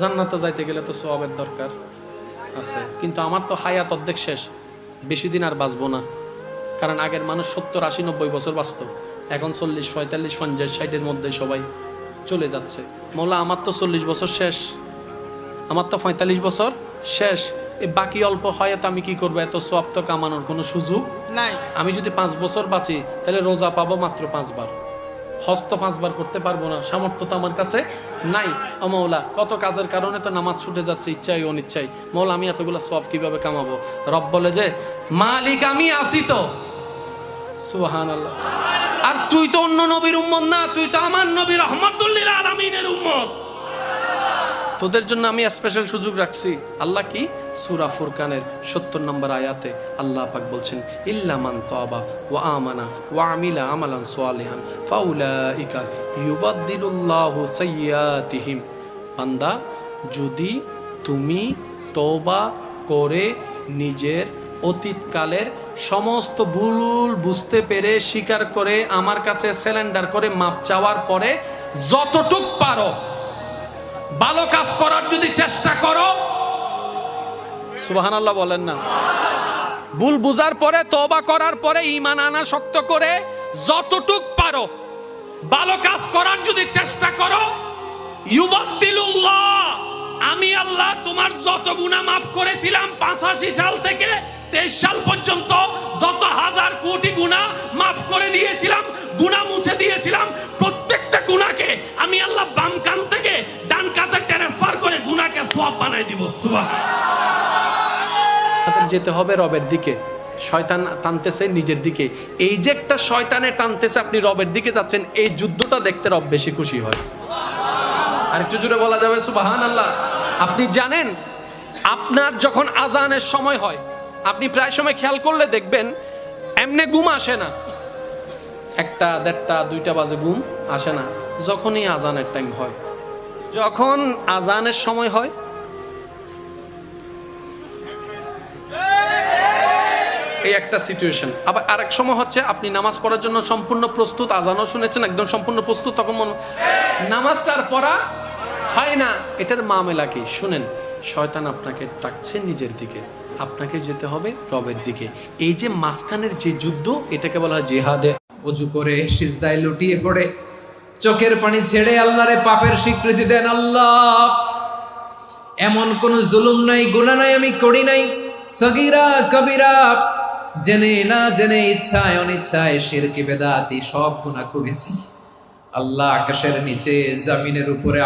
জান্নাতে যাইতে গেলে তো সবের দরকার আছে। কিন্তু আমার তো হায়াত অর্ধেক শেষ বেশি দিন আর বাঁচবো না। কারণ আগের মানুষ সত্তর আশি নব্বই বছর বাঁচত। এখন চল্লিশ পঁয়তাল্লিশ পঞ্চাশ ষাটের মধ্যে সবাই চলে যাচ্ছে। মোলা আমার তো চল্লিশ বছর শেষ। আমার তো পঁয়তাল্লিশ বছর শেষ। এই বাকি অল্প হয়তো আমি কি করব? এত সব তো কামানোর কোনো সুযোগ নাই। আমি যদি পাঁচ বছর বাঁচি তাহলে রোজা পাবো মাত্র পাঁচবার। হস্ত পাঁচবার করতে পারব না, সামর্থ্য তো আমার কাছে নাই। ও মৌলা, কত কাজের কারণে তো নামাজ ছুটে যাচ্ছে, ইচ্ছাই অনিচ্ছাই। মৌলা, আমি এতগুলো সব কীভাবে কামাবো? রব বলে যে, মালিক, আমি আসি তো। সুহান আর তুই তো অন্য নবীর উম্মত না, তুই তো আমার নবীর রহমতুল্লিল আলমিনের উম্মত। তোদের জন্য আমি স্পেশাল সুযোগ রাখছি। আল্লাহ কি? সুরা ফুরকানের সত্তর নম্বর আয়াতে আল্লাহ পাক বলছেন ইল্লামান তাবা ওয়া আমানা ওয়া আমিলা আমালান সোয়ালিহান ফাউলাইকা ইউবাদ্দিলুল্লাহু সাইয়্যাতিহিম। বান্দা, যদি তুমি তওবা করে নিজের অতীতকালের সমস্ত ভুল বুঝতে পেরে স্বীকার করে আমার কাছে স্যালেন্ডার করে মাপ চাওয়ার পরে যতটুক পারো ভালো কাজ করার যদি চেষ্টা করো, সুবহানাল্লাহ বলেন না। ভুল বুঝার পরে, তওবা করার পরে ঈমান আনা শক্ত করে যতটুক পারো, ভালো কাজ করার যদি চেষ্টা করো আমি আল্লাহ তোমার যত গুনাহ মাফ করেছিলাম পাঁচাশি সাল থেকে তেইশ সাল পর্যন্ত যত হাজার কোটি গুনাহ মাফ করে দিয়েছিলাম, গুনাহ মুছে দিয়েছিলাম গুনাহকে সওয়াব বানাই দিব যেতে হবে রবের দিকে। শয়তান টানতেছে নিজের দিকে। এই যে একটা শয়তানে টানতেছে, আপনি রবের দিকে যাচ্ছেন, এই যুদ্ধটা দেখতে রব বেশি খুশি হয়। আর একটু জুড়ে বলা যাবে সুবাহান আল্লাহ আপনি জানেন, আপনার যখন আজানের সময় হয়, আপনি প্রায় সময় খেয়াল করলে দেখবেন, এমনি ঘুম আসে না। একটা দেড়টা, দুইটা বাজে ঘুম আসে না, যখনই আজানের টাইম হয়। যখন আজানের সময় হয়, এই একটা সিচুয়েশন আবার আরেক সময় হচ্ছে, আপনি নামাজ পড়ার জন্য সম্পূর্ণ প্রস্তুত, আজানও শুনেছেন, একদম সম্পূর্ণ প্রস্তুত, তখন মন নামাজটার পড়া হয় না। এটার মামেলা কি? শুনেন, শয়তান আপনাকে ডাকছে নিজের দিকে। আপনাকে যেতে হবে রবের দিকে। এই যে মাঝখানের যে যুদ্ধ, এটাকে বলা হয় জেহাদে। অজু করে সিজদায় লুটিয়ে পড়ে। চোখের পানি ছেড়ে আল্লাহরে পাপের স্বীকৃতি দেন আল্লাহ। এমন কোন জুলুম নাই গুণা নাই, আমি করি নাই। সগিরা, কবিরা, জেনে না জেনে ইচ্ছায় অনিচ্ছায় শিরকি বেদাতি সব গুণা করেছি। আল্লাহ আকাশের নিচে, জমিনের উপরে